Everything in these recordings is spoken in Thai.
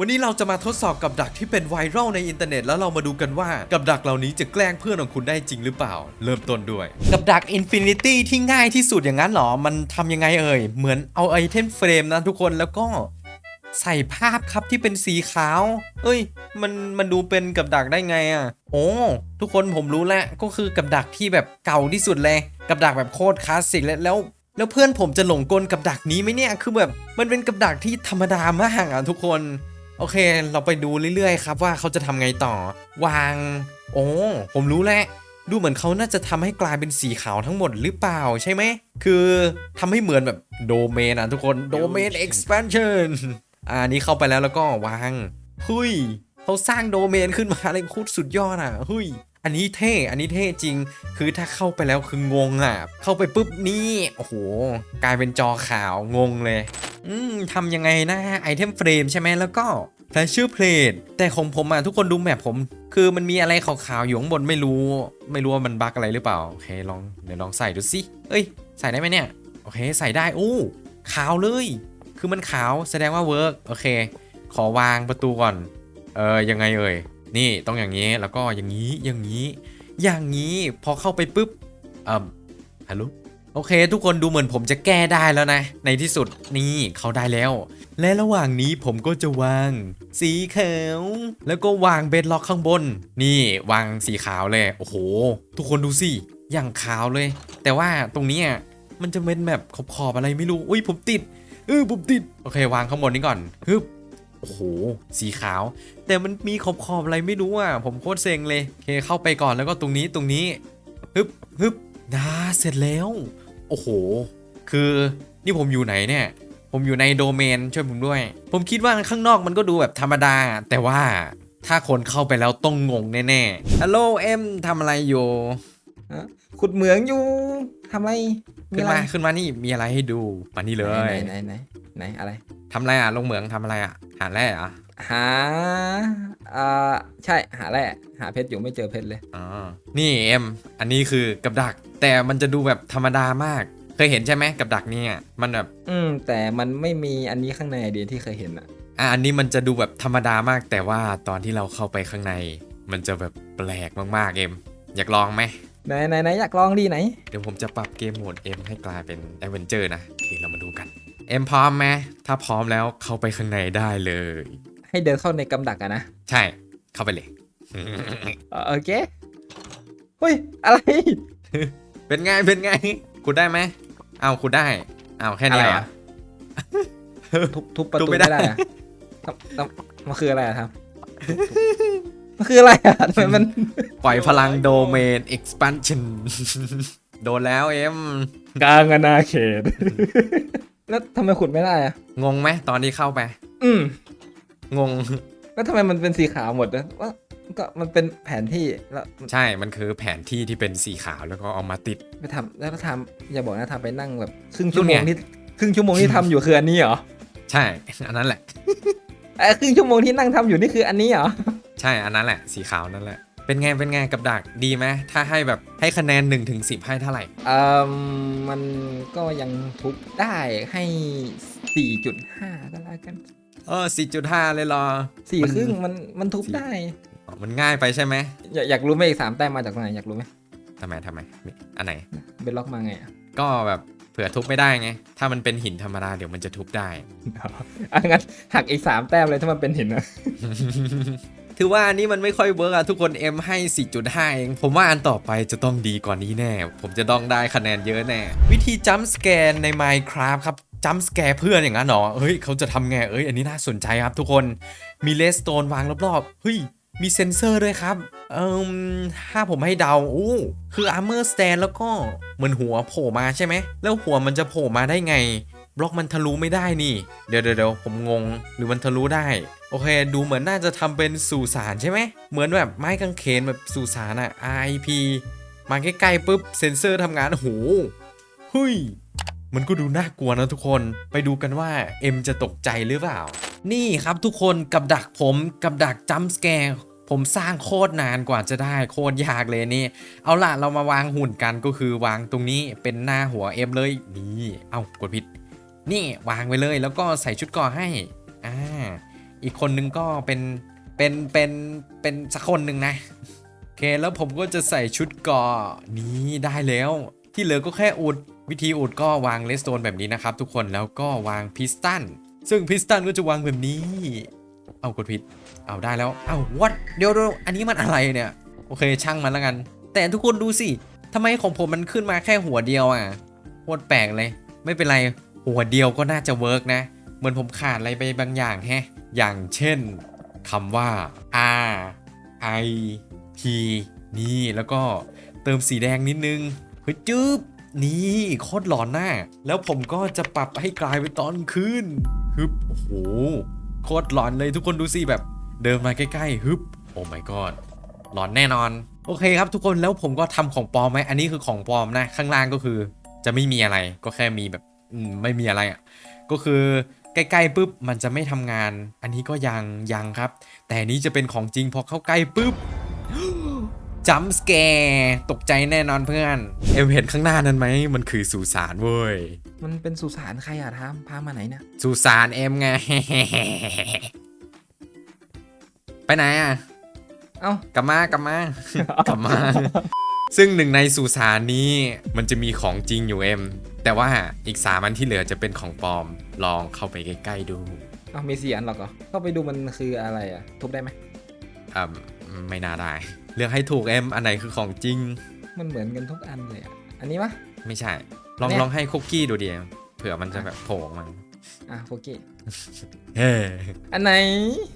วันนี้เราจะมาทดสอบกับดักที่เป็นไวรัลในอินเทอร์เน็ตแล้วเรามาดูกันว่ากับดักเหล่านี้จะแกล้งเพื่อนของคุณได้จริงหรือเปล่า เริ่มต้นด้วย กับดักอินฟินิตี้ที่ง่ายที่สุดอย่างนั้นเหรอ มันทำยังไงเอ่ย เหมือนเอาไอเทมเฟรมนะทุกคนแล้วก็ใส่ภาพครับที่เป็นสีขาว เอ้ย มัน มันดูเป็นกับดักได้ไงอะ โอ้ ทุกคนผมรู้แล้ว ก็คือกับดักที่แบบเก่าที่สุดเลย กับดักแบบโคตรคลาสสิกแล้วแล้ว แล้วเพื่อนผมจะหลงกลกับดักนี้ไหมเนี่ย คือแบบ มันเป็นกับดักที่ธรรมดามากอะทุกคน โอเค เราไปดูเรื่อยๆครับว่าเขาจะทำไงต่อ วาง โอ้ ผมรู้แล้ว ดูเหมือนเขาน่าจะทำให้กลายเป็นสีขาวทั้งหมดหรือเปล่าใช่ไหม คือทำให้เหมือนแบบโดเมนอะทุกคน โดเมน expansion อ่านี้เข้าไปแล้วแล้วก็วาง หุยเขาสร้างโดเมนขึ้นมาเลยโคตรสุดยอดอะ หุย อันนี้เท่ อันนี้เท่จริง คือถ้าเข้าไปแล้วคืองงอะ เข้าไปปุ๊บนี่ โอ้โห กลายเป็นจอขาวงงเลย อืมทำยังไงนะไอเทมเฟรมใช่ไหมแล้วก็ Pleasure Plate แต่ของผมอะทุกคนดูแมพผม คือมันมีอะไรขาวๆอยู่ข้างบนไม่รู้ ไม่รู้ว่ามันบั๊กอะไรหรือเปล่า โอเคลองเดี๋ยวลองใส่ดูสิเอ้ย ใส่ได้ไหมเนี่ย โอเค ใส่ได้โอ้ขาวเลย คือมันขาวแสดงว่าเวิร์กโอเค ขอวางประตูก่อน เออยังไงเอ่ย นี่ต้องอย่างนี้แล้วก็อย่างนี้อย่างนี้ อย่างนี้พอเข้าไปปุ๊บอ่อฮัลโหลโอเค ทุกคนดูเหมือนผมจะแก้ได้แล้วนะ ในที่สุดนี่เขาได้แล้ว และระหว่างนี้ผมก็จะวาง สีขาวแล้วก็วางเบดล็อกข้างบน นี่วางสีขาวเลยโอ้โห ทุกคนดูสิอย่างขาวเลย แต่ว่าตรงนี้มันจะเป็นแบบขอบๆอะไรไม่รู้อุ้ยผมติดเออผมติดโอเค วางข้างบนนี้ก่อนฮึบ โอ้โหสีขาว แต่มันมีขอบๆอะไรไม่รู้อะผมโคตรเซ็งเลยโอเคเข้าไปก่อนแล้วก็ตรงนี้ตรงนี้ฮึบฮึบดาเสร็จแล้ว โอ้โห คือนี่ผมอยู่ไหนเนี่ย ผมอยู่ในโดเมนช่วยผมด้วย ผมคิดว่าข้างนอกมันก็ดูแบบธรรมดา แต่ว่าถ้าคนเข้าไปแล้วต้องงงแน่ๆฮัลโหลเอ็มทำอะไรอยู่ฮะ ขุดเหมืองอยู่ทำอะไรขึ้นมาขึ้นมานี่มีอะไรให้ดูมานี่เลอะไรยไหนไหนไหนไหนอะไรทำอะไรอะลงเหมืองทำอะไรอะหาแร่เหรอะหาอ่าใช่หาแร่หาเพชรอยู่ไม่เจอเพชรเลยอ๋อนี่เอ็มอันนี้คือกับดัก แต่มันจะดูแบบธรรมดามากเคยเห็นใช่ไหมกับดักเนี่ยมันแบบ อืมแต่มันไม่มีอันนี้ข้างในเดียที่เคยเห็นอะอะอันนี้มันจะดูแบบธรรมดามาก แต่ว่าตอนที่เราเข้าไปข้างใน มันจะแบบแปลกมากๆเอ็มอยากลองไหม ไหนไหนไหนอยากลองดีไหน เดี๋ยวผมจะปรับเกมโหมด M ให้กลายเป็น a d v e n t u r e นะโอเคเรามาดูกัน M พร้อมไหมถ้าพร้อมแล้วเข้าไปข้างในได้เลย ให้เดินเข้าในกำดักอะนะ ใช่ เข้าไปเลยเออโอเคเฮ้ยอะไร เป็นไง เป็นไงคุณได้ไหมเอาคุณได้ เอาแค่นี้อะไรเหรออะทุบทุบประทุตูบไม่ได้ไม่ได้อะทำทำมันคืออะไรอะครับ มันคืออะไรอะทำไมมัน ปล่อยพลังโดเมน expansion โดนแล้วเอ็ม กลางอนาเขต แล้วทำไมขุดไม่ได้อะงงไหมตอนที่เข้าไป อืม งง แล้วทำไมมันเป็นสีขาวหมดนะว่าก็มันเป็นแผนที่แล้วใช่ มันคือแผนที่ที่เป็นสีขาวแล้วก็เอามาติด ไปทำแล้วก็ทำอย่าบอกนะทำไปนั่งแบบครึ่งชั่วโมงนู่นไงที่ครึ่งชั่วโมงที่ทำอยู่คืออันนี้เหรอ ใช่ อันนั้นแหละ ไอ้ครึ่งชั่วโมงที่นั่งทำอยู่นี่คืออันนี้เหรอ ใช่อันนั้นแหละสีขาวนั่นแหละ เป็นไงเป็นไงกับดักดีไหมถ้าให้แบบให้คะแนน1นถึงสิให้เท่าไหร่ เอ่อมันก็ยังทุบได้ให้ 4.5 ก็แล้วกันเออ4.5เลยเหรอสี่มันครึ่งมันมันทุบได้ อ๋อมันง่ายไปใช่ไหมอยากอยากรู้ไหมอีกสามแต้มมาจากตรงไหนอยากรู้ไหมทำไมทำไมมีอันไหน เป็นล็อกมาไงอะก็แบบเผื่อทุบไม่ได้ไง ถ้ามันเป็นหินธรรมดาเดี๋ยวมันจะทุบได้อะงั้นหักอีกสามแต้มเลยถ้ามันเป็นหินนะ ถือว่าอันนี้มันไม่ค่อยเวิร์กอะทุกคน M ให้ 4.5 เอง ผมว่าอันต่อไปจะต้องดีกว่านี้แน่ ผมจะต้องได้คะแนนเยอะแน่ วิธีจัมป์สแกนใน Minecraft ครับจัมป์สแกร์เพื่อนอย่างนั้นเหรอ เฮ้ย เขาจะทำไง เอ้ย อันนี้น่าสนใจครับทุกคน มีเลสโตนวางรอบๆ เฮ้ย มีเซนเซอร์ด้วยครับ เอ่มถ้าผมให้เดาโอ้คือ Armor Stand แล้วก็เหมือนหัวโผล่มาใช่ไหม แล้วหัวมันจะโผล่มาได้ไง บล็อกมันทะลุไม่ได้นี่ เดี๋ยวเดี๋ยวเดี๋ยวผมงง หรือมันทะลุได้ โอเค ดูเหมือนน่าจะทำเป็นสุสานใช่ไหม เหมือนแบบไม้กางเขนแบบสุสานอะ RIP มาใกล้ๆปุ๊บเซนเซอร์ทำงานโอ้โหเฮ้ยมันก็ดูน่ากลัวนะทุกคน ไปดูกันว่า M จะตกใจหรือเปล่า นี่ครับทุกคนกับดักผมกับดักจัมป์สแกร์ ผมสร้างโคตรนานกว่าจะได้โคตรยากเลยนี่ เอาล่ะเรามาวางหุ่นกันก็คือวางตรงนี้เป็นหน้าหัว M เลยนี่เอากดผิด นี่วางไว้เลยแล้วก็ใส่ชุดก่อให้อ่าอีกคนนึงก็เป็นเป็นเป็นเป็นสักคนหนึ่งนะโอเคแล้วผมก็จะใส่ชุดกราะนี้ได้แล้ว ที่เหลือก็แค่อุดวิธีอุดก็วางเลสโตนแบบนี้นะครับ ทุกคนแล้วก็วางพิสตันซึ่งพิสตันก็จะวางแบบนี้ เอากดผิด เอาได้แล้ว เอาวัดเดี๋ยวเดี๋ยวอันนี้มันอะไรเนี่ย โอเคช่างมันแล้วกัน แต่ทุกคนดูสิทำไมของผมมันขึ้นมาแค่หัวเดียวอะโคตรแปลกเลย ไม่เป็นไร หัวเดียวก็น่าจะเวิร์กนะ เหมือนผมขาดอะไรไปบางอย่างแฮะ อย่างเช่นคำว่า R I T นี่แล้วก็เติมสีแดงนิดนึงเฮ้ยจึ๊บนี่โคตรหลอนหน้า แล้วผมก็จะปรับให้กลายเป็นตอนคืนฮึบโอ้โหโคตรหลอนเลยทุกคนดูสิแบบ เดินมาใกล้ๆฮึบโอ้ my god หลอนแน่นอน โอเคครับทุกคนแล้วผมก็ทำของปลอมไหมอันนี้คือของปลอมนะ ข้างล่างก็คือจะไม่มีอะไรก็แค่มีแบบอืมไม่มีอะไรอะก็คือใกล้ๆปุ๊บมันจะไม่ทำงาน อันนี้ก็ยังยังครับ แต่อันนี้จะเป็นของจริงพอเข้าใกล้ปุ๊บจัมสแกร์ตกใจแน่นอนเพื่อน เอ็มเห็นข้างหน้านั้นไหม มันคือสุสานเว้ย มันเป็นสุสานใครอะทามพามาไหนเนี่ยสุสานเอ็มไง ไปไหนอะ เอ้ากลับมากลับมากลับมา ซึ่งหนึ่งในสุสานนี้มันจะมีของจริงอยู่เอ็ม แต่ว่าอีกสามอันที่เหลือจะเป็นของปลอม ลองเข้าไปใกล้ๆดูเอ้ามีเสียนหรอกเหรอเข้าไปดูมันคืออะไรอะทุบได้ไหมอ่าไม่น่าได้ เลือกให้ถูกเอ็ม อันไหนคือของจริง มันเหมือนกันทุกอันเลยอะอันนี้ปะไม่ใช่ ลองเนี่ยลองให้คุกกี้ดูดิเอ็มเผื่อมันจะแบบโผล่ออกมาอะโฟกี้ เฮ้อันไหน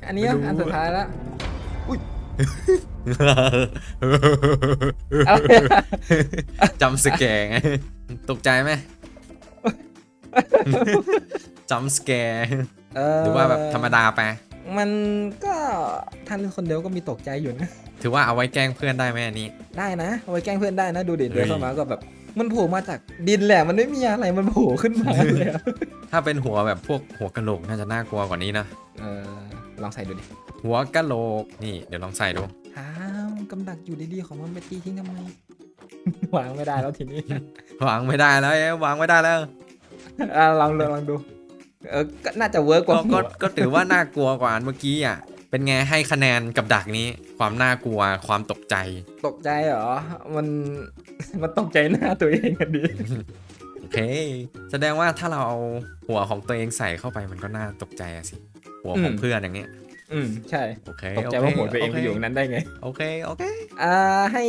อันนี้ไม่อะรู้อันสุดท้ายละจำสแกร์ไงตกใจไหมจำสแกร์เอหรือว่าแบบธรรมดาไป มันก็ท่านเล่นคนเดียวก็มีตกใจอยู่นะ ถือว่าเอาไว้แกล้งเพื่อนได้ไหมอันนี้ ได้นะ เอาไว้แกล้งเพื่อนได้นะ ดูดิเฮ้ยเดินเข้ามาก็แบบ มันโผล่มาจากดินแหละ มันไม่มีอะไร มันโผล่ขึ้นมาเลยอะถ้าเป็นหัวแบบพวกหัวกะโหลกน่าจะน่ากลัวกว่านี้นะ เออลองใส่ดูดิหัวกะโหลก นี่เดี๋ยวลองใส่ดู อ้าวกำดักอยู่ดีๆของมันไปตีทิ้งทำไม วางไม่ได้แล้วทีนี้ วางไม่ได้แล้วเอ๊ะวางไม่ได้แล้ว อะลองดูลองดู เออก็น่าจะเวิร์กกก็ว่าก็ก็ถือว่าน่ากลัวกว่าอันเมื่อกี้อะ เป็นไงให้คะแนนกับดักนี้ ความน่ากลัวความตกใจ ตกใจเหรอ มันมันตกใจหน้าตัวเองกันดิโอเค แสดงว่าถ้าเราเอาหัวของตัวเองใส่เข้าไปมันก็น่าตกใจอะสิ หัวของอืมเพื่อนอย่างเงี้ย อืมใช่ โอเคตกใจว่าหัวตัวเองไปอยู่ตรงนั้นได้ไง โอเค โอเค อ่าให้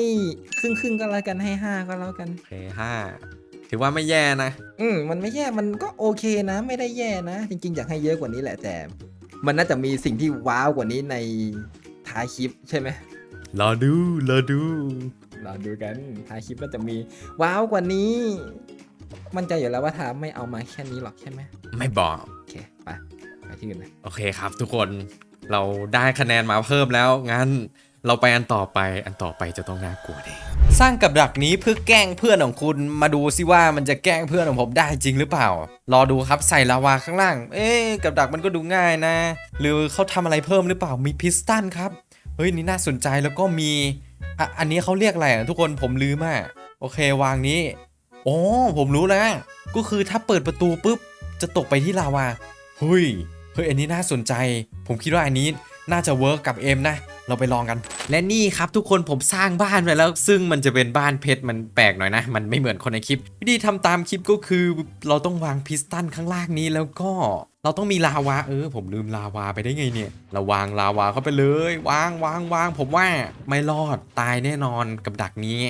ครึ่งครึ่งๆก็แล้วกันให้ห้าก็แล้วกัน โอเคห้าถือว่าไม่แย่นะ อืมมันไม่แย่ มันก็โอเคนะ ไม่ได้แย่นะ จริงๆ อยากให้เยอะกว่านี้แหละแต่ มันน่าจะมีสิ่งที่ว้าวกว่านี้ในท้ายคลิปใช่ไหมรอดูรอดูเราดูกันท้ายคลิปน่าจะมีว้าวกว่านี้ มั่นใจอยู่แล้วว่าทามไม่เอามาแค่นี้หรอกใช่ไหมไม่บอกโอเคไปไปที่อื่นนะโอเคครับ ทุกคนเราได้คะแนนมาเพิ่มแล้วงั้นเราไปอันต่อไปอันต่อไปจะต้องน่ากลัวแน่ สร้างกับดักนี้เพื่อแกล้งเพื่อนของคุณมาดูซิว่ามันจะแกล้งเพื่อนของผมได้จริงหรือเปล่า รอดูครับใส่ลาวาข้างล่าง เอ๊ะกับดักมันก็ดูง่ายนะ หรือเขาทำอะไรเพิ่มหรือเปล่ามีพิสตันครับเฮ้ยนี่น่าสนใจแล้วก็มีอะอันนี้เขาเรียกอะไรทุกคนผมลืมอะโอเควางนี้โอ้ผมรู้แล้วก็คือถ้าเปิดประตูปุ๊บจะตกไปที่ลาวาเฮ้ยเฮ้ยอันนี้น่าสนใจ ผมคิดว่าอันนี้ น่าจะเวิร์กกับเอ็มนะ เราไปลองกัน และนี่ครับทุกคนผมสร้างบ้านไว้แล้ว ซึ่งมันจะเป็นบ้านเพชรมันแปลกหน่อยนะ มันไม่เหมือนคนในคลิป วิธีทำตามคลิปก็คือ เราต้องวางพิสตันข้างล่างนี้แล้วก็เราต้องมีลาวาเออ ผมลืมลาวาไปได้ไงเนี่ยเราวางลาวาเข้าไปเลยวางวางวางผมว่าไม่รอดตายแน่นอนกับดักนี้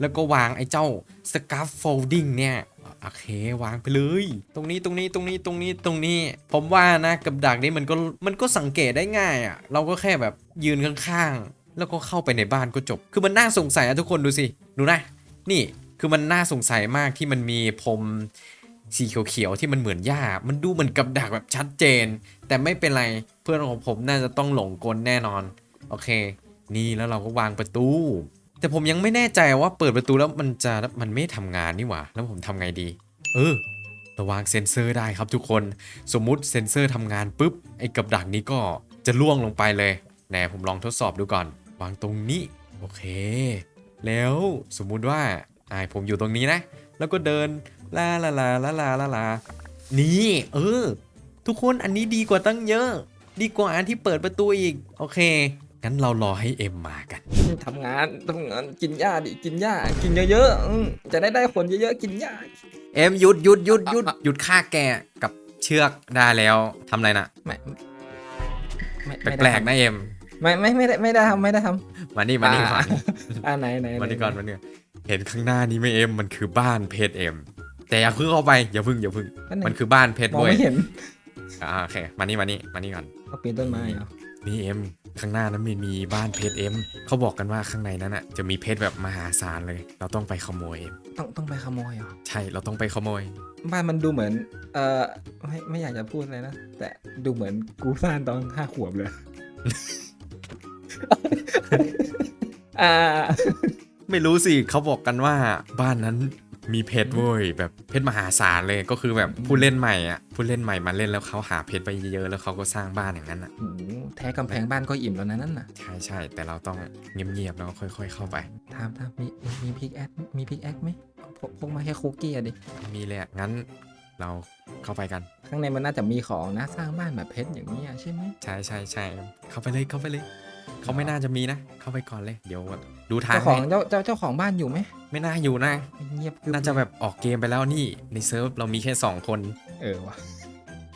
แล้วก็วางไอ้เจ้าสก a ฟโฟลดิ้งเนี่ย โอเควางไปเลย ตรงนี้ตรงนี้ตรงนี้ตรงนี้ตรงนี้ ผมว่านะกับดักนี้มันก็มันก็สังเกตได้ง่ายอะ่ะ เราก็แค่แบบยืนข้างๆ แล้วก็เข้าไปในบ้านก็จบ คือมันน่าสงสัยอะทุกคนดูสิดูนะ นี่คือมันน่าสงสัยมากที่มันมีพรมสีเขียวๆที่มันเหมือนหญ้า มันดูเหมือนกับดักแบบชัดเจน แต่ไม่เป็นไรเพื่อนของผมน่าจะต้องหลงกลแน่นอน โอเค นี่แล้วเราก็วางประตู แต่ผมยังไม่แน่ใจว่าเปิดประตูแล้วมันจะมันไม่ทำงานนี่หว่า แล้วผมทำไงดี เออระวางเซ็นเซอร์ได้ครับทุกคน สมมุติเซ็นเซอร์ทำงานปุ๊บไอ้กับดักนี้ก็จะล่วงลงไปเลยแหนผมลองทดสอบดูก่อน วางตรงนี้ โอเค แล้วสมมุติว่าอ่าผมอยู่ตรงนี้นะ แล้วก็เดินลาลาลาลาลาลาลานี่เออ ทุกคนอันนี้ดีกว่าตั้งเยอะ ดีกว่าที่เปิดประตูอีก โอเค งั้นเรารอให้เอ็มมากัน ทำงานทำงานกินหญ้าดิกินหญ้ากินเยอะๆอืมจะได้ได้ผลเยอะๆกินหญ้าเอ็มหยุดหยุดหยุดหยุดหยุดฆ่าแกะกับเชือกได้แล้วทำอะไรนะไม่ไม่แไม่ปลกๆนะเอ็มไม่ไม่ไม่ได้ไม่ได้ทำไม่ได้ทมานี่มานี่อ่ามานี่ำอ่าไหนไหนไหมานี่ก่อนมานี่ก่อนเห็นข้างหน้านี้ไหมเอ็มมันคือบ้านเพชรเอ็มแต่อย่าเพิ่งเข้าไปอย่าเพิ่งอย่าเพิ่งอันไหนมันคือบ้านเพชรมองเว้ยไม่เห็นอ่าโอเคมานี่มานี่มานี่ก่อนเขาปีนต้นไม้เหรอ นี่เอ็มข้างหน้านั้นมีมีบ้านเพชรเอ็มเขาบอกกันว่าข้างในนั้นอะจะมีเพชรแบบมหาศาลเลย เราต้องไปขโมยเอ็มต้องต้องไปขโมยเหรอ ใช่เราต้องไปขโมย บ้านมันดูเหมือน เอ่อไม่ไม่อยากจะพูดอะไรนะ แต่ดูเหมือนกูสร้างตอนห้าขวบเลย อ่า ไม่รู้สิเขาบอกกันว่าบ้านนั้น มีเพชรเว้ยแบบเพชรมหาศาลเลยก็คือแบบผู้เล่นใหม่อะผู้เล่นใหม่มาเล่นแล้วเขาหาเพชรไปเยอะๆแล้วเขาก็สร้างบ้านอย่างนั้นอะโอ้โหแท้กำแพงบ้านก็อิ่มแล้วนะนั่นน่ะใช่ใช่แต่เราต้องเงียบๆแล้วก็ค่อย ๆ เข้าไปถามถามมีมีพิกแอคมีพิกแอคไหมพกพกมาแค่คุกกี้อะดิมีเลยอะงั้นเราเข้าไปกัน ข้างในมันน่าจะมีของนะสร้างบ้านแบบเพชรอย่างนี้ยใช่ไหมใช่ใช่ใช่เข้าไปเลยเข้าไปเลย เขาไม่น่าจะมีนะ เข้าไปก่อนเลย เดี๋ยวดูทางเจ้าของให้เจ้าเจ้าเจ้าของบ้านอยู่ไหมไม่น่าอยู่นะ เงียบกริน่าจะแบบออกเกมไปแล้วนี่ในเซิร์ฟเรามีแค่2คน เออวะ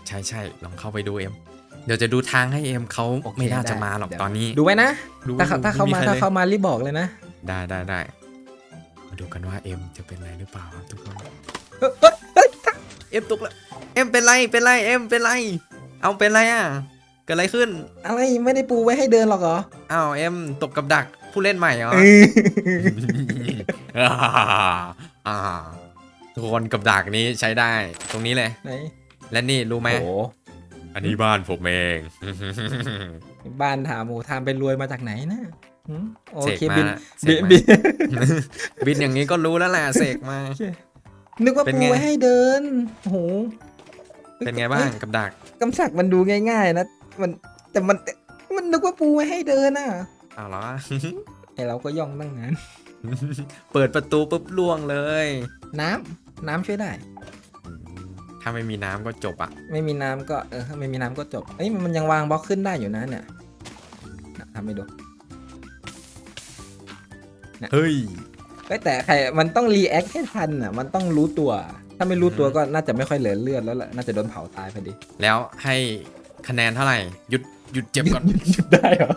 ใช่ใช่ลองเข้าไปดูเอ็ม เดี๋ยวจะดูทางให้เอ็มเขาโอเคไม่น่าจะได้มาหรอกเดี๋ยว ตอนนี้ดูไว้นะ ดูถ้าเขาถ้าเขาไมาใครถ้าลย เขามารีบบอกเลยนะได้ได้ได้ มาดูกันว่าเอ็มจะเป็นไรหรือเปล่าครับทุกคนเอ็มตกแล้ว เอ็มเป็นไรเป็นไร เอ็มเป็นไร เอาเป็นไรอะเกิดอะไรขึ้น อะไรไม่ได้ปูไว้ให้เดินหรอกเหรอ อ้าวเอ็มตกกับดักผู้เล่นใหม่เหรออ่าทุกคนกับดักนี้ใช้ได้ ตรงนี้เลย ไหน และนี่รู้ไหมโอ้โหอันนี้บ้านผมเอง บ้านถามหมูทามไปรวยมาจากไหนนะหืมโอเสกเคมาบินเสบิกนมาบินบินอย่างนี้ก็รู้แล้วแหละเสกมา นึกว่าเป็นปูไงไว้ให้เดินโอ้โหเป็นไงบ้างกับดักกำสักมันดูง่าย ๆ นะ มันแต่มันมันนึกว่าปูไว้ให้เดินอะเอาเหรอ ไอเราก็ย่องตั้งนานเปิดประตูปุ๊บล่วงเลย น้ำน้ำช่วยได้ ถ้าไม่มีน้ำก็จบอะ ไม่มีน้ำก็เออถ้าไม่มีน้ำก็จบเอ้ยมันยังวางบล็อกขึ้นได้อยู่นะเนี่ยน่ะทำให้ดูเฮ้ย เอ้ยแต่ใครมันต้องรีแอคให้ทันอะมันต้องรู้ตัว ถ้าไม่รู้ตัวอืมก็น่าจะไม่ค่อยเหลือเลือดแล้วแหละน่าจะโดนเผาตายพอดี แล้วให้ คะแนนเท่าไหร่ หยุดหยุดเจ็บก่อน หยุดได้เหรอ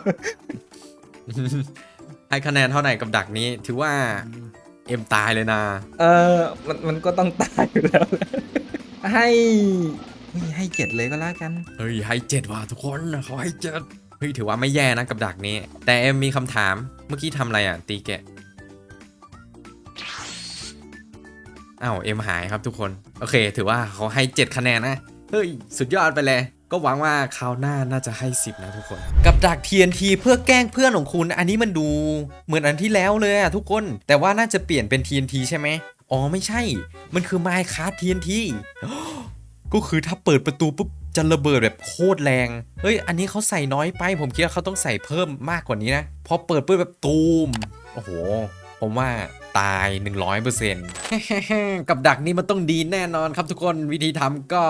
ให้คะแนนเท่าไหร่กับดักนี้ ถือว่าเอ็มตายเลยนะ เออ มันมันก็ต้องตายอยู่แล้วแหละให้เฮ้ยให้เจ็ดเลยก็แล้วกัน เฮ้ยให้เจ็ดว่ะทุกคนเขาให้เจ็ดเฮ้ยถือว่าไม่แย่นะกับดักนี้ แต่เอ็มมีคำถามเมื่อกี้ทำอะไรอะ ตีแกะอ้าวเอ็มหายครับทุกคน โอเค ถือว่าเขาให้ 7 คะแนนนะ เฮ้ย สุดยอดไปเลย ก็หวังว่าคราวหน้าน่าจะให้ 10 นะทุกคน กับดัก TNT เพื่อแกล้งเพื่อนของคุณ อันนี้มันดูเหมือนอันที่แล้วเลยอะทุกคน แต่ว่าน่าจะเปลี่ยนเป็น TNT ใช่ไหมอ๋อไม่ใช่ มันคือ Minecraft TNT ก็คือถ้าเปิดประตูปุ๊บจะระเบิดแบบโคตรแรง เฮ้ย อันนี้เขาใส่น้อยไป ผมคิดว่าเขาต้องใส่เพิ่มมากกว่านี้นะ พอเปิดปุ๊บแบบตูม โอ้โห ผมว่า ตาย 100%กับดักนี้มันต้องดีแน่นอนครับทุกคนวิธีทำก็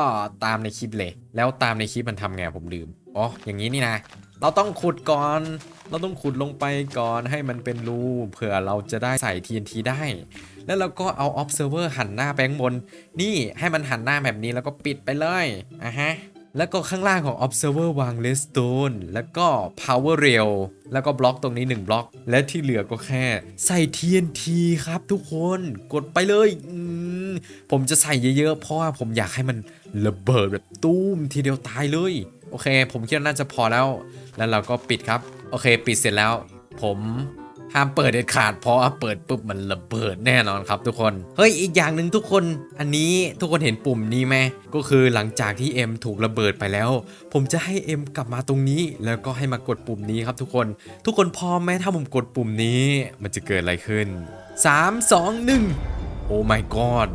ตามในคลิปเลย แล้วตามในคลิปมันทำไงผมลืมอ๋ออย่างนี้นี่นะ เราต้องขุดก่อน เราต้องขุดลงไปก่อนให้มันเป็นรูเผื่อเราจะได้ใส่ TNT ได้ แล้วเราก็เอา observer หันหน้าไปข้างบน นี่ให้มันหันหน้าแบบนี้แล้วก็ปิดไปเลยอะฮะ แล้วก็ข้างล่างของ observer วาง redstone แล้วก็ power rail แล้วก็บล็อกตรงนี้ 1 บล็อก และที่เหลือก็แค่ ใส่ TNT ครับทุกคนกดไปเลยผมจะใส่เยอะๆ เพราะว่าผมอยากให้มันระเบิดแบบตุ้มทีเดียวตายเลย โอเค ผมคิดว่าน่าจะพอแล้ว แล้วเราก็ปิดครับ โอเค ปิดเสร็จแล้ว ผม ห้ามเปิดเด็ดขาดเพราะว่าเปิดปุ๊บมันระเบิดแน่นอนครับทุกคน เฮ้ยอีกอย่างหนึ่งทุกคนอันนี้ทุกคนเห็นปุ่มนี้ไหมก็คือหลังจากที่เอ็มถูกระเบิดไปแล้ว ผมจะให้เอ็มกลับมาตรงนี้ แล้วก็ให้มากดปุ่มนี้ครับทุกคน ทุกคนพร้อมไหมถ้าผมกดปุ่มนี้ มันจะเกิดอะไรขึ้น 3 2 1 โอ้ my god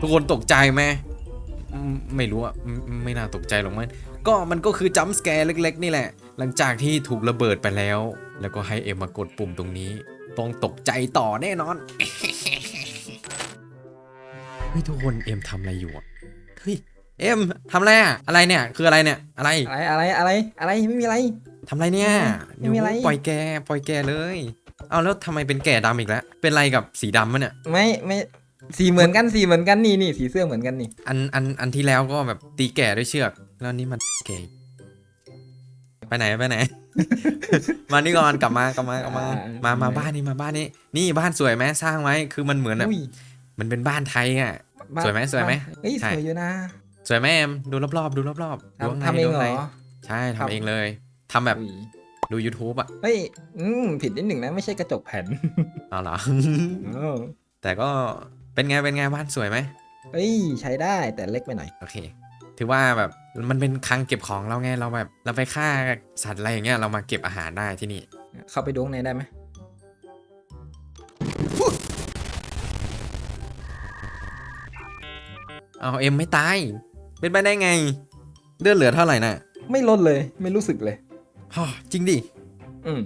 ทุกคนตกใจไหมไม่รู้อะไม่ไม่น่าตกใจหรอกมั้งก็มันก็คือจัมป์สแกร์เล็ก ๆ นี่แหละ หลังจากที่ถูกระเบิดไปแล้ว แล้วก็ให้เอ็มมากดปุ่มตรงนี้ ต้องตกใจต่อแน่นอน เฮ้ยทุกคนเอ็มทำอะไรอยู่อะเฮ้ยเอ็มทำอะไรอะอะไรเนี่ย คืออะไรเนี่ย อะไร อะไรอะไรอะไรอะไรไม่มีอะไร ทำอะไรเนี่ยไม่มีอะไรเดี๋ยวปล่อยแก ปล่อยแกเลย เอาแล้วทำไมเป็นแก่ดำอีกแล้ว เป็นไรกับสีดำมะเนี่ย ไม่ไม่สีเหมือนกันสีเหมือนกันนี่นี่สีเสื้อเหมือนกันนี่อันอันอันที่แล้วก็แบบตีแก่ด้วยเชือก แล้วนี่มันแก่ ไปไหนไปไหน มานี่ก่อนกลับมากลับมากลับมา มามาบ้านนี้มาบ้านนี้ นี่บ้านสวยไหมสร้างไว้คือมันเหมือนแบบอุ้ยมันเป็นบ้านไทยอะบ้านสวยไหมสวยไหมเฮ้ยใช่สวยอยู่นะสวยไหมเอ็มดูรอบๆดูรอบๆดูข้างทำในทำเอดูงข้างเหรในอใช่ทำทำเองเลยทำแบบอุ้ยดู YouTube อะ เฮ้ย อืม ผิดนิดหนึ่งนะ ไม่ใช่กระจกแผ่นเอาเหรอเออแต่ก็เป็นไง เป็นไงบ้านสวยไหมเฮ้ย ใช้ได้แต่เล็กไปหน่อย โอเค ถือว่าแบบมันเป็นคลังเก็บของเราไงเราแบบเราไปฆ่าสัตว์อะไรอย่างเงี้ยเรามาเก็บอาหารได้ที่นี่ เข้าไปดูข้างในได้ไหมเอาเอ็มไม่ตาย เป็นไปได้ไงเลือดเหลือเท่าไหร่น่ะไม่ลดเลย ไม่รู้สึกเลยฮ่อจริงดิอืม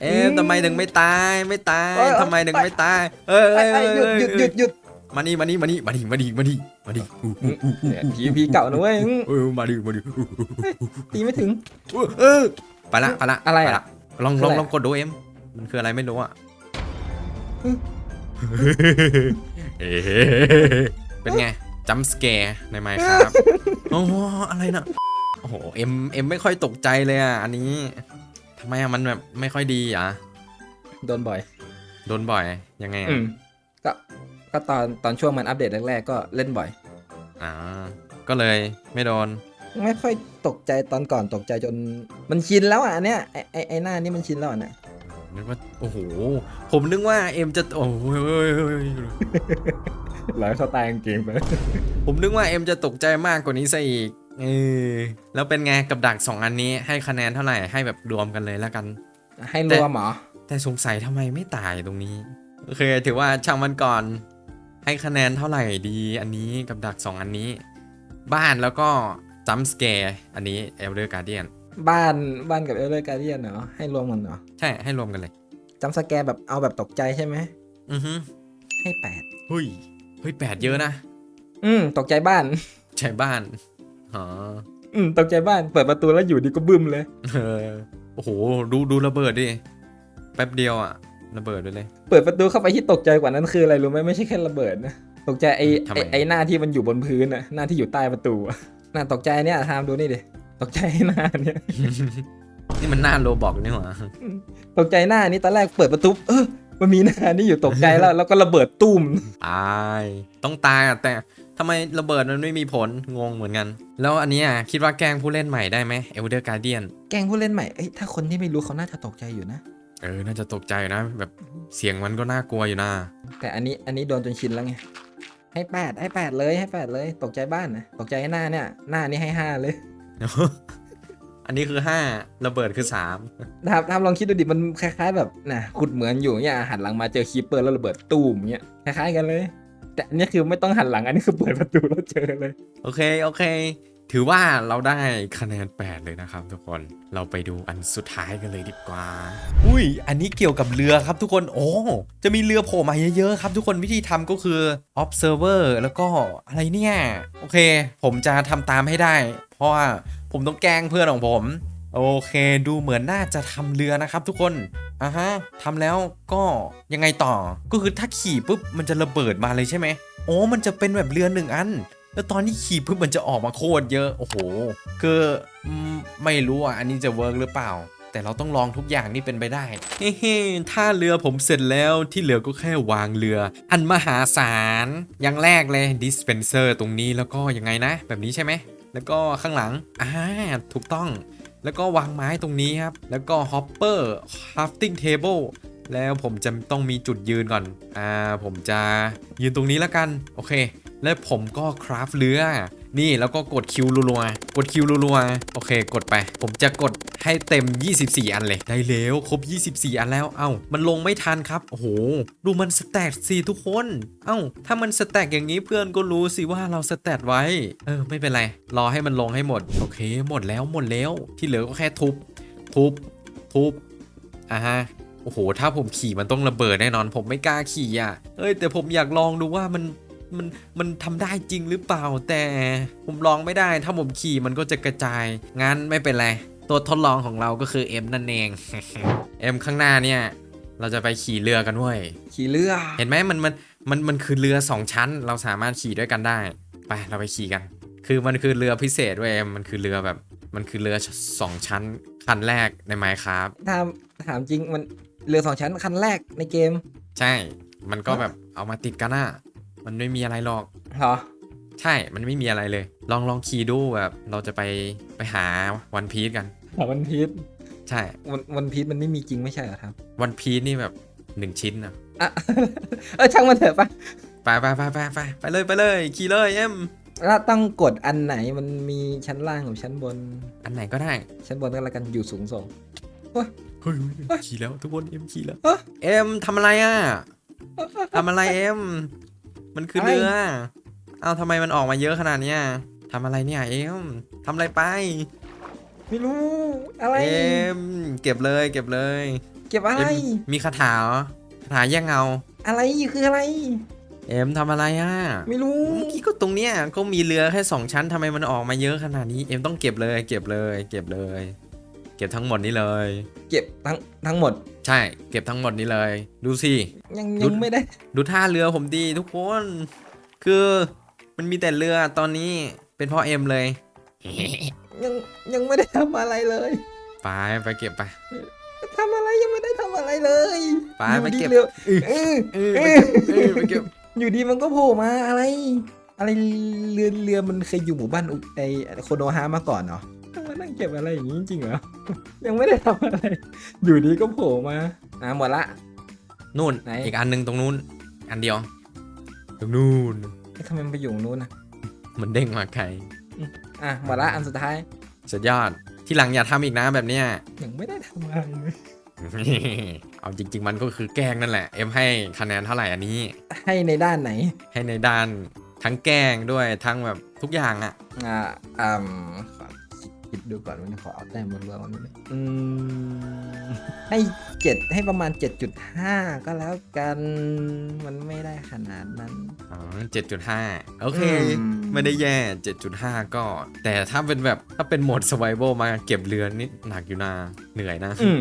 เอ็มอืมทำไมถึงไม่ตายไม่ตายเอ้ยทำไมถึงไม่ตาย เอ้ยไอ้เอ้ยไอ้หยุดหยุดหยุดหยุด มานี่มานี่มานี่มานี่มานี่มานี่มานี่อู้อู้อู้อู้เนี่ยผีผีเก่านะเว้ยอืมเออมาดิมาดิอู้อู้อู้ตีไม่ถึง อู้เออไปละไปละอะไรอะปลลองคือลองอะไร ลองกดดูเอ็มมันคืออะไรไม่รู้อะอืมเอ๊ะเป็นไงจัมสแกร์ในไมค์ครับโอ้อะไรนะโอ้โหเอ็มเอ็มไม่ค่อยตกใจเลยอะอันนี้ทำไมอะมันแบบไม่ค่อยดีอะโดนบ่อยโดนบ่อยยังไงอือะม ก็ก็ตอนตอนช่วงมันอัปเดตแรกๆก็เล่นบ่อยอ่าก็เลยไม่โดน ไม่ค่อยตกใจตอนก่อนตกใจจนมันชินแล้วอะอันเนี้ยไอไอไอหน้านี่มันชินแล้วอะเนี่ยนึกว่าโอ้โห ผมนึกว่าเอ็มจะโอ้โหหลายเขาตายกางเกงไปผมนึกว่าเอ็มจะตกใจมากกว่านี้ซะอีกเออแล้วเป็นไงกับดักสองอันนี้ให้คะแนนเท่าไหร่ให้แบบรวมกันเลยแล้วกัน ให้รวมเหรอแต่สงสัยทำไมไม่ตายตรงนี้โอเคถือว่าช่างมันก่อน ให้คะแนนเท่าไหร่ดีอันนี้กับดัก 2 อันนี้ บ้านแล้วก็จัมสแกร์อันนี้ Elder Guardian บ้านบ้านกับเอลเลอร์การเดียนเหรอให้รวมกันเหรอใช่ให้รวมกันเลยจำสแกร์แบบเอาแบบตกใจใช่ไหมอือฮึให้แปดเฮ้ยเฮ้ยแปดเยอะนะอืมตกใจบ้าน ใช่บ้านอ๋ออืมตกใจบ้านเปิดประตูแล้วอยู่ดีก็บึ้มเลย เออโอ้โหดูดูระเบิดดิแป๊บเดียวอะ ระเบิดไปเลย เปิดประตูเข้าไปที่ตกใจกว่านั้นคืออะไรรู้ไหมไม่ใช่แค่ระเบิดนะตกใจไอทำไม ไอไอหน้าที่มันอยู่บนพื้นอะหน้าที่อยู่ใต้ประตูอะน่าตกใจเนี่ยทามดูนี่ดิตกใจหน้าเนี่ย นี่มันหน้าโลบอกนี่หว่าตกใจหน้านี้ตอนแรกเปิดประตูเออมันมีหน้านี่อยู่ตกใจแล้ว แล้วก็ระเบิดตุ้มตายต้องตายอะแต่ทำไมระเบิดมันไม่มีผลงงเหมือนกัน แล้วอันเนี้อะคิดว่าแกล้งผู้เล่นใหม่ได้ไหม Elder Guardian แกล้งผู้เล่นใหม่เอ้ยถ้าคนที่ไม่รู้เขาน่าจะตกใจอยู่นะ เออ น่าจะตกใจนะ แบบเสียงมันก็น่ากลัวอยู่นะ แต่อันนี้อันนี้โดนจนชินแล้วไง ให้แปดให้แปดเลยให้แปดเลย ตกใจบ้านนะตกใจหน้าเนี่ย หน้านี่ให้ห้าเลย อันนี้คือ5ระเบิดคือ3ทำทำลองคิดดูดิมันคล้ายๆ แบบน่ะขุดเหมือนอยู่เนี่ยหันหลังมาเจอคีปเปอร์แล้วระเบิดตูมเงี้ยคล้ายๆกันเลย แต่อันนี้คือไม่ต้องหันหลังอันนี้คือเปิดประตูแล้วเจอเลย โอเคโอเค ถือว่าเราได้คะแนน 8 เลยนะครับทุกคน เราไปดูอันสุดท้ายกันเลยดีกว่า อุ้ย อันนี้เกี่ยวกับเรือครับทุกคน โอ้ จะมีเรือโผล่มาเยอะๆครับทุกคน วิธีทำก็คือ observer แล้วก็อะไรเนี่ย โอเค ผมจะทำตามให้ได้ เพราะว่าผมต้องแกล้งเพื่อนของผม โอเค ดูเหมือนน่าจะทำเรือนะครับทุกคนอะฮะทำแล้วก็ยังไงต่อ ก็คือถ้าขี่ปุ๊บมันจะระเบิดมาเลยใช่ไหมโอ้ มันจะเป็นแบบเรือหนึ่งอัน แล้วตอนที่ขี่ปุ๊บมันจะออกมาโคตรเยอะโอ้โห คือไม่รู้อะอันนี้จะเวิร์กหรือเปล่า แต่เราต้องลองทุกอย่างที่เป็นไปได้เฮ้ถ้าเรือผมเสร็จแล้วที่เหลือก็แค่วางเรือ อันมหาศาลอย่างแรกเลย dispenser ตรงนี้แล้วก็ยังไงนะ แบบนี้ใช่ไหมแล้วก็ข้างหลังอ่าถูกต้องแล้วก็วางไม้ตรงนี้ครับ แล้วก็ hopper crafting table แล้วผมจะต้องมีจุดยืนก่อน อ่า ผมจะยืนตรงนี้แล้วกัน โอเค แล้วผมก็คราฟเรือ นี่แล้วก็กดคิวรัวๆกดคิวรัวๆโอเค กดไป ผมจะกดให้เต็ม 24 อันเลย ได้แล้วครบ 24 อันแล้ว เอ้า มันลงไม่ทันครับ โอ้โห ดูมันสแตทสิทุกคน เอ้า ถ้ามันสแตทอย่างนี้เพื่อนก็รู้สิว่าเราสแตทไว้ เออ ไม่เป็นไร รอให้มันลงให้หมด โอเค หมดแล้วหมดแล้ว ที่เหลือก็แค่ทุบ ทุบ ทุบ อะฮะโอ้โห ถ้าผมขี่มันต้องระเบิดแน่นอน ผมไม่กล้าขี่อะ เอ้ย แต่ผมอยากลองดูว่ามัน มันมันทำได้จริงหรือเปล่า แต่ผมลองไม่ได้ ถ้าผมขี่มันก็จะกระจาย งั้นไม่เป็นไร ตัวทดลองของเราก็คือเอ็มนั่นเองเอ็มข้างหน้าเนี่ย เราจะไปขี่เรือกันเว้ยขี่เรือ เห็นไหมมันมันมันมันคือเรือสองชั้น เราสามารถขี่ด้วยกันได้ ไปเราไปขี่กัน คือมันคือเรือพิเศษเว้ยเอ็มมันคือเรือแบบ มันคือเรือสองชั้นคันแรกในไมค์ครับถามถามจริงมันเรือสองชั้นคันแรกในเกม ใช่ มันก็แบบเอามาติดกันอะ มันไม่มีอะไรหรอกเหรอใช่ มันไม่มีอะไรเลย ลองลองขี่ดูแบบ เราจะไปไปหาวันพีซกันวันพีชใช่วันวันพีชมันไม่มีจริงไม่ใช่เหรอครับ วันพีซนี่แบบหนึ่งชิ้นอะอะเออช่างมันเถอะปะไปไปไปไปไปไปเลยไปเลยขี่เลยเอ็มแล้วต้องกดอันไหนมันมีชั้นล่างกับชั้นบน อันไหนก็ได้ ชั้นบนก็แล้วกันอยู่สูงส่งเฮ้ยขี่แล้วทุกคนเอ็มขี่แล้วเอ๊ะเอ็มทำอะไรอะทำอะไรเอ็ม มันคืออะไรเรือ เอาทำไมมันออกมาเยอะขนาดเนี้ยทำอะไรเนี่ยเอ็มทำอะไรไป ไม่รู้ อะไร เอ็มเก็บเลย เก็บเลย เก็บอะไรเอ็มมีคาถาเหรอคาถาแย่งเงา อะไรคืออะไร เอ็มทำอะไรอะ ไม่รู้ เมื่อกี้ก็ตรงเนี้ยก็มีเรือแค่สองชั้นทำไมมันออกมาเยอะขนาดนี้ เอ็มต้องเก็บเลย เก็บเลย เก็บเลย เก็บทั้งหมดนี้เลย เก็บทั้งทั้งหมด ใช่ เก็บทั้งหมดนี้เลย ดูสิ ยังหยุยัดงไม่ได้ ดูท่าเรือผมดีทุกคน คือมันมีแต่เรือตอนนี้เป็นเพ่อเอ็มเลย ยังยังไม่ได้ทำอะไรเลยไปไปเก็บไป ทำอะไรยังไม่ได้ทำอะไรเลยไปอยู่ไปดีเก็บ รือเออเออเอไปอเก็บเออไปเก็บอยู่ดีมันก็โผล่มาอะไร อะไรเรือเรือมันเคยอยู่หมู่บ้านอุไอโคโนฮามาก่อนเนาะ ต้องมานั่งเก็บอะไรอย่างนี้จริงๆเหรอ ยังไม่ได้ทำอะไร อยู่ดีก็โผล่มา อะหมดละ นู่นไหน อีกอันหนึงตรงนู้น อันเดียว ตรงนู้นเอ๊ะทำไมมันไปอยู่ตรงนู้นนะมันเด้งมาไกลอะหมดละอันสุดท้าย สุดยอด ที่หลังอย่าทำอีกนะแบบเนี้ย ยังไม่ได้ทำอะไรเลย เอาจริง ๆ มันก็คือแกล้งนั่นแหละ เอ็มให้คะแนนเท่าไหร่อันนี้ ให้ในด้านไหน ให้ในด้านทั้งแกล้งด้วยทั้งแบบทุกอย่างอะ อ่าอืมขอ คิดดูก่อนวันนี้ขอเอาแต้มรวมๆมันด้วยอืมให้เจ็ดให้ประมาณ 7.5 ก็แล้วกัน มันไม่ได้ขนาดนั้น อ๋อเจ็ดจุดห้าโอเค อืม ไม่ได้แย่เจ็ดจุดห้าก็ แต่ถ้าเป็นแบบถ้าเป็นโหมด survival มาเก็บเรือนี่หนักอยู่นะเหนื่อยนะ อืม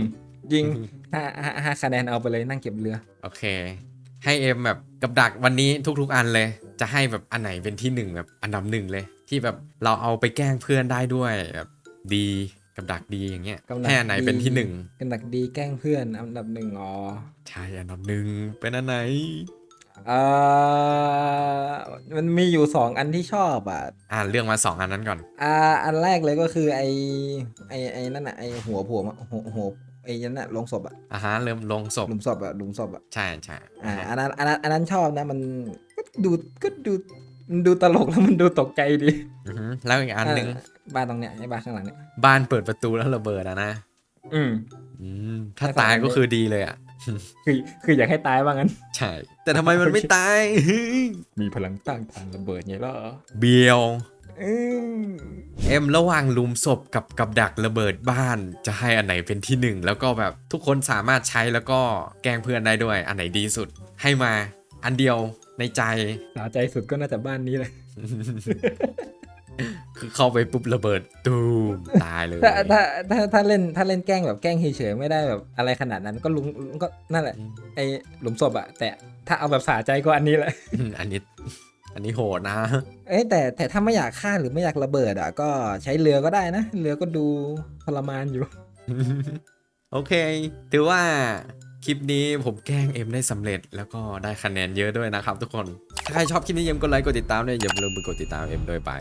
จริงห้าห้าห้าคะแนนเอาไปเลยนั่งเก็บเรือ โอเค ให้เอ็มแบบกับดักวันนี้ทุกๆอันเลย จะให้แบบอันไหนเป็นที่หนึ่งแบบอันดับหนึ่งเลย ที่แบบเราเอาไปแกล้งเพื่อนได้ด้วยแบบ ดีกับดักดีอย่างเงี้ยกับดักให้อันไหนเป็นที่หนึ่งกันดักดีแกล้งเพื่อนอันดับหนึ่งอ๋อใช่อันดับหนึ่งเป็นอันไหนเอ่อมันมีอยู่สองอันที่ชอบอะอ่านเรื่องมาสองอันนั้นก่อน อ่า อันแรกเลยก็คือไอไอไอนั่นน่ะไอหัวผัวหัวหัวไอนั่นน่ะลงศพอะอ่าฮะเริ่มลงศพหลุมศพอะหลุมศพอะใช่ใช่อ่าอันนั้นอันนั้นอันนั้นชอบนะมันก็ดูก็ดูมันดูตลกแล้วมันดูตกใจดีอือฮึแล้วอีกอันหนึงเบ้านตรงเนี้ยไอบ้านข้างหลังเนี่ยบ้านเปิดประตูแล้วระเบิดอะนะอืม อืมถ้าแล้วก็ตายอันนี้ก็คือดีเลยอะ คือคืออยากให้ตายว่างั้น ใช่ แต่ทำไมมันไม่ตาย มีพลังต้านทานระเบิดไงล่ะเบียว อืมเอ็มระหว่างลุมศพกับกับดักระเบิดบ้านจะให้อันไหนเป็นที่หนึ่งแล้วก็แบบทุกคนสามารถใช้แล้วก็แกล้งเพื่อนได้ด้วย อันไหนดีสุด ให้มาอันเดียวในใจ สาใจสุดก็น่าจะบ้านนี้เลย คือเข้าไปปุ๊บระเบิดตูมตายเลยถ้าถ้าถ้าถ้าเล่นถ้าเล่นแกล้งแบบแกล้งเฉยๆไม่ได้แบบอะไรขนาดนั้นก็ลุงก็นั่นแหละอืมไอหลุมศพอะแต่ถ้าเอาแบบสาใจก็อันนี้แหละอันนี้อันนี้โหดนะ เอ้ยแต่แต่ถ้าไม่อยากฆ่าหรือไม่อยากระเบิดอะก็ใช้เรือก็ได้นะ เรือก็ดูทรมานอยู่ โอเค ถือว่าคลิปนี้ผมแกล้งเอ็มได้สำเร็จ แล้วก็ได้คะแนนเยอะด้วยนะครับทุกคน ถ้าใครชอบคลิปนี้อย่าลืมกดไลค์กดติดตามด้วยอย่าลืมไปกดติดตามเอ็มด้วยไป